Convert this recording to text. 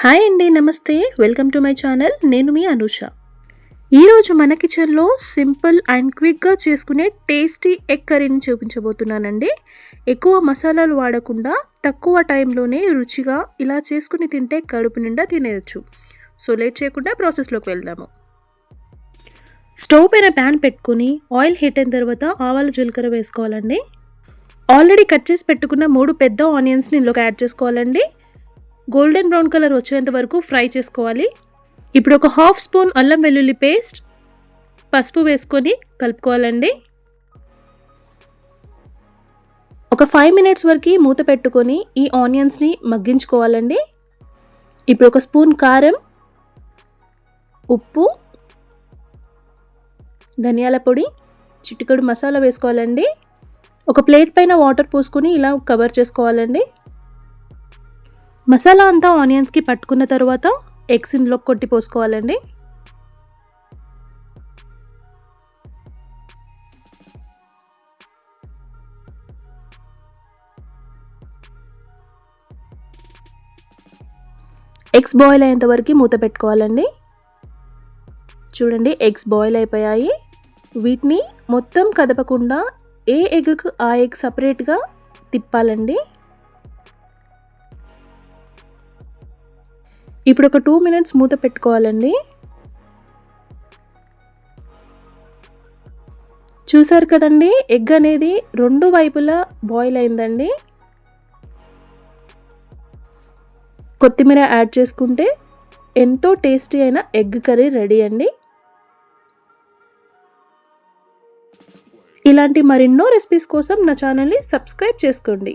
Hi అండి నమస్తే. Welcome to my channel. నేను మీ అనూష. ఈరోజు మన కిచెన్లో సింపుల్ అండ్ క్విక్గా చేసుకునే టేస్టీ ఎగ్ కర్రీని చూపించబోతున్నానండి. ఎక్కువ మసాలాలు వాడకుండా తక్కువ టైంలోనే రుచిగా ఇలా చేసుకుని తింటే కడుపు నిండా తినేయచ్చు. సో లేట్ చేయకుండా ప్రాసెస్లోకి వెళ్దాము. స్టవ్ పైన ప్యాన్ పెట్టుకుని ఆయిల్ హీట్ అయిన తర్వాత ఆవాలు జీలకర్ర వేసుకోవాలండి. ఆల్రెడీ కట్ చేసి పెట్టుకున్న మూడు పెద్ద ఆనియన్స్ని ఇందులోకి యాడ్ చేసుకోవాలండి. గోల్డెన్ బ్రౌన్ కలర్ వచ్చేంత వరకు ఫ్రై చేసుకోవాలి. ఇప్పుడు ఒక హాఫ్ స్పూన్ అల్లం వెల్లుల్లి పేస్ట్ పసుపు వేసుకొని కలుపుకోవాలండి. ఒక ఫైవ్ మినిట్స్ వరకు మూత పెట్టుకొని ఈ ఆనియన్స్ని మగ్గించుకోవాలండి. ఇప్పుడు ఒక స్పూన్ కారం ఉప్పు ధనియాల పొడి చిటికడు మసాలా వేసుకోవాలండి. ఒక ప్లేట్ పైన వాటర్ పోసుకొని ఇలా కవర్ చేసుకోవాలండి. మసాలా అంతా ఆనియన్స్కి పట్టుకున్న తర్వాత ఎగ్స్ ఇందులో కొట్టి పోసుకోవాలండి. ఎగ్స్ బాయిల్ అయ్యేంత వరకు మూత పెట్టుకోవాలండి. చూడండి ఎగ్స్ బాయిల్ అయిపోయాయి. వీటిని మొత్తం కదపకుండా ఏ ఎగ్కు ఆ ఎగ్ సపరేట్గా తిప్పాలండి. ఇప్పుడు ఒక టూ మినిట్స్ మూత పెట్టుకోవాలండి. చూసారు కదండి ఎగ్ అనేది రెండు వైపులా బాయిల్ అయిందండి. కొత్తిమీర యాడ్ చేసుకుంటే ఎంతో టేస్టీ అయిన ఎగ్ కర్రీ రెడీ అండి. ఇలాంటి మరెన్నో రెసిపీస్ కోసం నా ఛానల్ని సబ్స్క్రైబ్ చేసుకోండి.